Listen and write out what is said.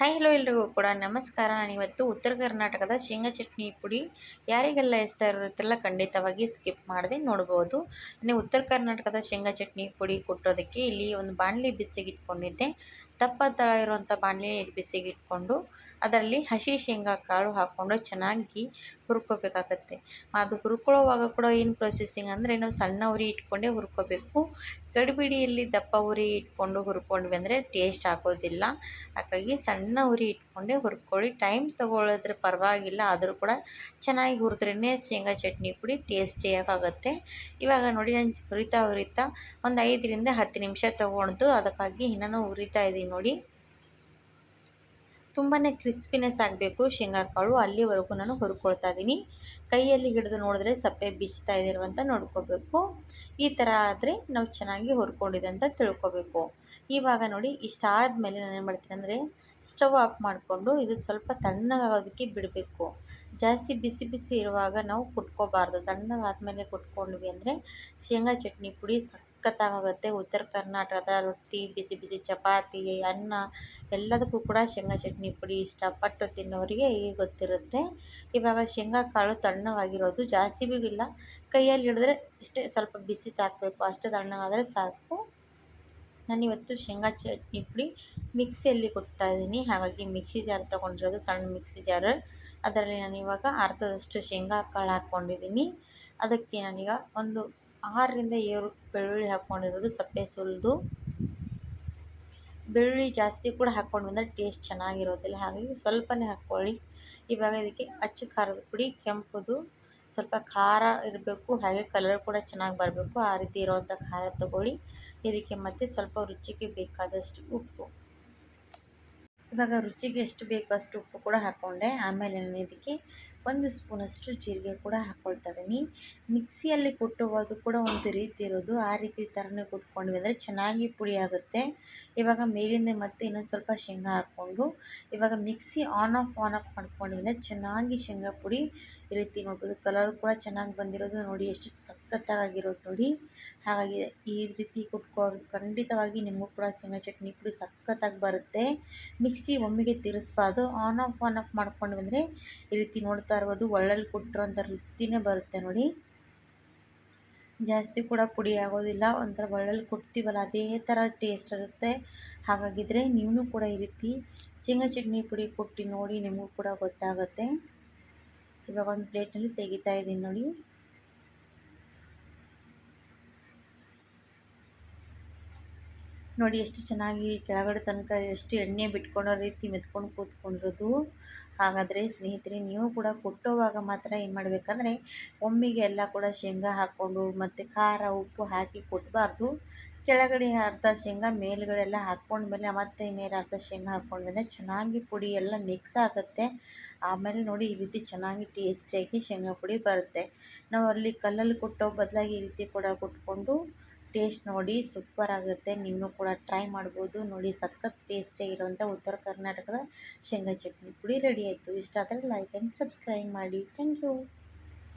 Hi, hello ಎಲ್ರಿಗೂ ಕೂಡ ನಮಸ್ಕಾರ. ನಾನಿವತ್ತು ಉತ್ತರ ಕರ್ನಾಟಕದ ಶೇಂಗಾ ಚಟ್ನಿ ಪುಡಿ ಯಾರಿಗೆಲ್ಲ ಇಷ್ಟ ಇರುತ್ತಲ್ಲ ಖಂಡಿತವಾಗಿ ಸ್ಕಿಪ್ ಮಾಡದೆ ನೋಡ್ಬೋದು. ನೀವು ಉತ್ತರ ಕರ್ನಾಟಕದ ಶೇಂಗಾ ಚಟ್ನಿ ಪುಡಿ ಕೊಟ್ಟೋದಕ್ಕೆ ಇಲ್ಲಿ ಒಂದು ಬಾಣಲಿ ಬಿಸಿಗೆ ಇಟ್ಕೊಂಡಿದ್ದೆ ದಪ್ಪ ತಳ ಇರುವಂಥ ಬಾಣಲಿ ಬಿಸಿಗೆ ಇಟ್ಕೊಂಡು ಅದರಲ್ಲಿ ಹಸಿ ಶೇಂಗಾ ಕಾಳು ಹಾಕ್ಕೊಂಡು ಚೆನ್ನಾಗಿ ಹುರ್ಕೋಬೇಕಾಗತ್ತೆ. ಅದು ಹುರ್ಕೊಳ್ಳೋವಾಗ ಕೂಡ ಏನು ಪ್ರೊಸೆಸಿಂಗ್ ಅಂದರೆ ನಾವು ಸಣ್ಣ ಉರಿ ಇಟ್ಕೊಂಡೇ ಹುರ್ಕೋಬೇಕು. ಗಡಿಬಿಡಿಯಲ್ಲಿ ದಪ್ಪ ಉರಿ ಇಟ್ಕೊಂಡು ಹುರ್ಕೊಂಡ್ವಿ ಅಂದರೆ ಟೇಸ್ಟ್ ಆಗೋದಿಲ್ಲ. ಹಾಗಾಗಿ ಸಣ್ಣ ಉರಿ ಇಟ್ಕೊಂಡೇ ಹುರ್ಕೊಳ್ಳಿ. ಟೈಮ್ ತೊಗೊಳ್ಳೋದ್ರೆ ಪರವಾಗಿಲ್ಲ, ಆದರೂ ಕೂಡ ಚೆನ್ನಾಗಿ ಹುರಿದ್ರೇ ಶೇಂಗಾ ಚಟ್ನಿ ಪುಡಿ ಟೇಸ್ಟಿಯಾಗುತ್ತೆ ಇವಾಗ ನೋಡಿ ನಾನು ಹುರಿತಾ ಹುರಿತಾ ಒಂದು ಐದರಿಂದ ಹತ್ತು ನಿಮಿಷ ತೊಗೊಂಡು ಅದಕ್ಕಾಗಿ ಇನ್ನೂ ಹುರಿತಾ ಇದ್ದೀನಿ ನೋಡಿ. ತುಂಬಾ ಕ್ರಿಸ್ಪಿನೆಸ್ ಆಗಬೇಕು ಶೇಂಗಾ ಕಾಳು ಅಲ್ಲಿವರೆಗೂ ನಾನು ಹುರ್ಕೊಳ್ತಾ ಇದ್ದೀನಿ. ಕೈಯಲ್ಲಿ ಹಿಡಿದು ನೋಡಿದ್ರೆ ಸಪ್ಪೆ ಬಿಚ್ತಾ ಇದ್ದಿರುವಂತ ನೋಡ್ಕೋಬೇಕು. ಈ ಥರ ಆದರೆ ನಾವು ಚೆನ್ನಾಗಿ ಹುರ್ಕೊಂಡಿದೆ ಅಂತ ತಿಳ್ಕೊಬೇಕು. ಇವಾಗ ನೋಡಿ ಇಷ್ಟಾದಮೇಲೆ ನಾನು ಏನು ಮಾಡ್ತೀನಿ ಅಂದರೆ ಸ್ಟವ್ ಆಫ್ ಮಾಡಿಕೊಂಡು ಇದು ಸ್ವಲ್ಪ ತಣ್ಣಗಾಗೋದಕ್ಕೆ ಬಿಡಬೇಕು. ಜಾಸ್ತಿ ಬಿಸಿ ಬಿಸಿ ಇರುವಾಗ ನಾವು ಕುಟ್ಕೋಬಾರ್ದು. ತಣ್ಣಗಾದ್ಮೇಲೆ ಕುಟ್ಕೊಂಡ್ವಿ ಅಂದರೆ ಶೇಂಗಾ ಚಟ್ನಿ ಪುಡಿ ಸಖತ್ತಾಗುತ್ತೆ ಉತ್ತರ ಕರ್ನಾಟಕದ ರೊಟ್ಟಿ, ಬಿಸಿ ಬಿಸಿ ಚಪಾತಿ, ಅನ್ನ, ಎಲ್ಲದಕ್ಕೂ ಕೂಡ ಶೇಂಗಾ ಚಟ್ನಿ ಪುಡಿ ಇಷ್ಟಪಟ್ಟು ತಿನ್ನೋರಿಗೆ ಈಗ ಗೊತ್ತಿರುತ್ತೆ. ಇವಾಗ ಶೇಂಗಾ ಕಾಳು ತಣ್ಣಗಾಗಿರೋದು ಜಾಸ್ತಿ ಭೀ ಇಲ್ಲ. ಕೈಯಲ್ಲಿ ಹಿಡಿದ್ರೆ ಇಷ್ಟೇ ಸ್ವಲ್ಪ ಬಿಸಿ ತಾಕಬೇಕು, ಅಷ್ಟೇ ತಣ್ಣಗಾದರೆ ಸಾಕು. ನಾನಿವತ್ತು ಶೇಂಗಾ ಚಟ್ನಿ ಪುಡಿ ಮಿಕ್ಸಿಯಲ್ಲಿ ಇದ್ದೀನಿ. ಹಾಗಾಗಿ ಮಿಕ್ಸಿ ಜಾರ್ ತೊಗೊಂಡಿರೋದು ಸಣ್ಣ ಮಿಕ್ಸಿ ಜಾರ್ ಅದರಲ್ಲಿ ನಾನಿವಾಗ ಅರ್ಧದಷ್ಟು ಶೇಂಗಾ ಕಾಳು ಹಾಕ್ಕೊಂಡಿದ್ದೀನಿ. ಅದಕ್ಕೆ ನಾನೀಗ ಒಂದು ಆರರಿಂದ ಏಳು ಬೆಳ್ಳುಳ್ಳಿ ಹಾಕ್ಕೊಂಡಿರೋದು ಸಪ್ಪೆ ಸುಲಿದು. ಬೆಳ್ಳುಳ್ಳಿ ಜಾಸ್ತಿ ಕೂಡ ಹಾಕ್ಕೊಂಡು ಬಂದರೆ ಟೇಸ್ಟ್ ಚೆನ್ನಾಗಿರೋದಿಲ್ಲ. ಹಾಗಾಗಿ ಸ್ವಲ್ಪನೇ ಹಾಕ್ಕೊಳ್ಳಿ. ಇವಾಗ ಇದಕ್ಕೆ ಅಚ್ಚು ಖಾರದ ಪುಡಿ, ಕೆಂಪುದು, ಸ್ವಲ್ಪ ಖಾರ ಇರಬೇಕು, ಹಾಗೆ ಕಲರ್ ಕೂಡ ಚೆನ್ನಾಗಿ ಬರಬೇಕು. ಆ ರೀತಿ ಇರೋವಂಥ ಖಾರ ತಗೊಳ್ಳಿ. ಇದಕ್ಕೆ ಮತ್ತೆ ಸ್ವಲ್ಪ ರುಚಿಗೆ ಬೇಕಾದಷ್ಟು ಉಪ್ಪು. ಇವಾಗ ರುಚಿಗೆ ಎಷ್ಟು ಬೇಕು ಅಷ್ಟು ಉಪ್ಪು ಕೂಡ ಹಾಕ್ಕೊಂಡೆ. ಆಮೇಲೆ ನಾನು ಇದಕ್ಕೆ ಒಂದು ಸ್ಪೂನಷ್ಟು ಜೀರಿಗೆ ಕೂಡ ಹಾಕ್ಕೊಳ್ತಾ ಇದ್ದೀನಿ ಮಿಕ್ಸಿಯಲ್ಲಿ ಕುಟ್ಟುವುದು ಕೂಡ ಒಂದು ರೀತಿ ಇರೋದು. ಆ ರೀತಿ ಥರನೇ ಕುಟ್ಕೊಂಡ್ವಿ ಅಂದರೆ ಚೆನ್ನಾಗಿ ಪುಡಿ ಆಗುತ್ತೆ. ಇವಾಗ ಮೇಲಿಂದ ಮತ್ತೆ ಇನ್ನೊಂದು ಸ್ವಲ್ಪ ಶೇಂಗಾ ಹಾಕ್ಕೊಂಡು ಇವಾಗ mixie on off on off ಮಾಡ್ಕೊಂಡ್ವಿ ಚೆನ್ನಾಗಿ ಶೇಂಗಾ ಪುಡಿ ಈ ರೀತಿ ನೋಡ್ಬೋದು ಕಲರ್ ಕೂಡ ಚೆನ್ನಾಗಿ ಬಂದಿರೋದು ನೋಡಿ. ಎಷ್ಟು ಸಖತ್ತಾಗಿರೋದು ನೋಡಿ. ಹಾಗಾಗಿ ಈ ರೀತಿ ಕುಟ್ಕೊಳ್ಳೋದು ಖಂಡಿತವಾಗಿ ನಿಮಗೂ ಕೂಡ ಶೇಂಗಾ ಚಟ್ನಿ ಪುಡಿ ಸಖತ್ತಾಗಿ ಬರುತ್ತೆ. ಮಿಕ್ಸಿ ಒಮ್ಮೆಗೆ ತಿರ್ಸ್ಬಾರ್ದು. ಆನ್ ಆಫ್ ಆನ್ ಆಫ್ ಮಾಡ್ಕೊಂಡು ಬಂದರೆ ಈ ರೀತಿ ನೋಡ್ತಾ ಇರ್ಬೋದು. ಒಳ್ಳಲ್ಲಿ ಕೊಟ್ಟಿರೋಂಥ ವೃತ್ತಿನೇ ಬರುತ್ತೆ ನೋಡಿ. ಜಾಸ್ತಿ ಕೂಡ ಪುಡಿ ಆಗೋದಿಲ್ಲ. ಒಂಥರ ಒಳ್ಳಲ್ಲಿ ಕೊಡ್ತೀವಲ್ಲ ಅದೇ ಥರ ಟೇಸ್ಟ್ ಇರುತ್ತೆ. ಹಾಗಾಗಿದ್ರೆ ನೀವು ಕೂಡ ಈ ರೀತಿ ಶೇಂಗಾ ಚಟ್ನಿ ಪುಡಿ ಕೊಟ್ಟು ನೋಡಿ ನಿಮಗೂ ಕೂಡ ಗೊತ್ತಾಗುತ್ತೆ. ಇವಾಗ ಒಂದು ಪ್ಲೇಟ್ನಲ್ಲಿ ತೆಗಿತಾ ಇದ್ದೀನಿ ನೋಡಿ. ನೋಡಿ ಎಷ್ಟು ಚೆನ್ನಾಗಿ ಕೆಳಗಡೆ ತನಕ ಎಷ್ಟು ಎಣ್ಣೆ ಬಿಟ್ಕೊಳ್ಳೋ ರೀತಿ ಮೆತ್ಕೊಂಡು ಕೂತ್ಕೊಂಡಿರೋದು. ಹಾಗಾದರೆ ಸ್ನೇಹಿತರೆ, ನೀವು ಕೂಡ ಕೊಟ್ಟೋವಾಗ ಮಾತ್ರ ಏನು ಮಾಡಬೇಕಂದ್ರೆ ಒಮ್ಮೆಗೆ ಎಲ್ಲ ಕೂಡ ಶೇಂಗಾ ಹಾಕ್ಕೊಂಡು ಮತ್ತು ಖಾರ ಉಪ್ಪು ಹಾಕಿ ಕೊಡಬಾರ್ದು ಕೆಳಗಡೆ ಅರ್ಧ ಶೇಂಗಾ ಮೇಲುಗಡೆ ಎಲ್ಲ ಹಾಕ್ಕೊಂಡ್ಮೇಲೆ ಮತ್ತೆ ಮೇಲೆ ಅರ್ಧ ಶೇಂಗಾ ಹಾಕ್ಕೊಂಡ್ಮೇಲೆ ಚೆನ್ನಾಗಿ ಪುಡಿ ಎಲ್ಲ ಮಿಕ್ಸ್ ಆಗುತ್ತೆ. ಆಮೇಲೆ ನೋಡಿ ಈ ರೀತಿ ಚೆನ್ನಾಗಿ ಟೇಸ್ಟಿಯಾಗಿ ಶೇಂಗಾ ಪುಡಿ ಬರುತ್ತೆ. ನಾವು ಅಲ್ಲಿ ಕಲ್ಲಲ್ಲಿ ಕೊಟ್ಟೋ ಬದಲಾಗಿ ಈ ರೀತಿ ಕೂಡ ಕೊಟ್ಕೊಂಡು ಟೇಸ್ಟ್ ನೋಡಿ ಸೂಪರ್ ಆಗುತ್ತೆ. ನೀವು ಕೂಡ ಟ್ರೈ ಮಾಡ್ಬೋದು. ನೋಡಿ ಸಖತ್ ಟೇಸ್ಟಿಯಾಗಿರುವಂಥ ಉತ್ತರ ಕರ್ನಾಟಕದ ಶೇಂಗಾ ಚಟ್ನಿ ಪುಡಿ ರೆಡಿ ಆಯಿತು. ಇಷ್ಟ ಆದರೆ ಲೈಕ್ ಆ್ಯಂಡ್ ಸಬ್ಸ್ಕ್ರೈಬ್ ಮಾಡಿ. Thank you